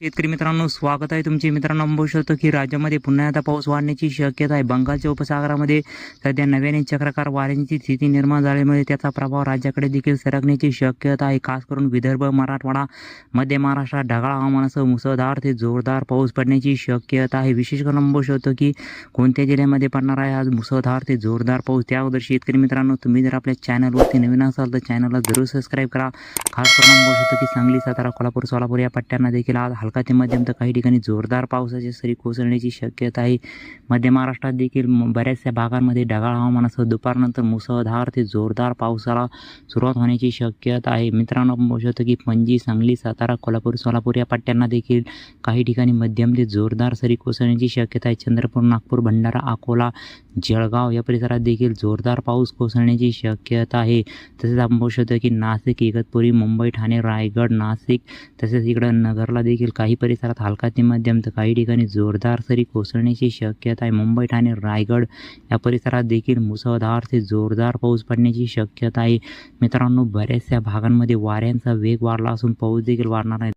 शेतकरी मित्रांनो स्वागत आहे तुमचे. मित्रांनो आपण बघू शकतो की राज्यामध्ये पुन्हा आता पाऊस वाढण्याची शक्यता आहे. बंगालच्या उपसागरामध्ये सध्या नव्याने चक्राकार वाऱ्यांची स्थिती निर्माण झाल्यामुळे त्याचा प्रभाव राज्याकडे देखील सरकण्याची शक्यता आहे. खास करून विदर्भ मराठवाडा मध्य महाराष्ट्रात ढगाळ हवामानासह मुसळधार ते जोरदार पाऊस पडण्याची शक्यता आहे. विशेष करून आपण बघू शकतो की कोणत्या जिल्ह्यामध्ये पडणार आहे आज मुसळधार ते जोरदार पाऊस. त्या अगोदर शेतकरी मित्रांनो तुम्ही जर आपल्या चॅनलवरती नवीन असाल तर चॅनलला जरूर सबस्क्राईब करा. खास करून आपण बघू शकतो की सांगली सातारा कोल्हापूर सोलापूर या पट्ट्यांना देखील आज हलका ते मध्यम तर काही ठिकाणी जोरदार पावसाची सरी कोसळण्याची शक्यता आहे. मध्य महाराष्ट्रात देखील म- बऱ्याचशा भागांमध्ये ढगाळ हवामानासह दुपारनंतर मुसळधार ते जोरदार पावसाला सुरुवात होण्याची शक्यता आहे. मित्रांनो आपण बघू शकतो की पणजी सांगली सातारा कोल्हापूर सोलापूर या पट्ट्यांना देखील काही ठिकाणी मध्यम ते जोरदार सरी कोसळण्याची शक्यता आहे. चंद्रपूर नागपूर भंडारा अकोला जळगाव या परिसरात देखील जोरदार पाऊस कोसळण्याची शक्यता आहे. तसेच आपण बघू शकतो की नाशिक इगतपुरी मुंबई ठाणे रायगड नाशिक तसेच इकडं नगरला देखील काही परिसरात हलका ते मध्यम तर काही ठिकाणी जोरदार सरी कोसळण्याची शक्यता आहे. मुंबई ठाणे रायगड या परिसरात देखील मुसळधार ते जोरदार पाऊस पडण्याची शक्यता आहे. मित्रांनो बऱ्याचशा भागांमध्ये वाऱ्यांचा वेग वाढला असून पाऊस देखील वाढणार आहे.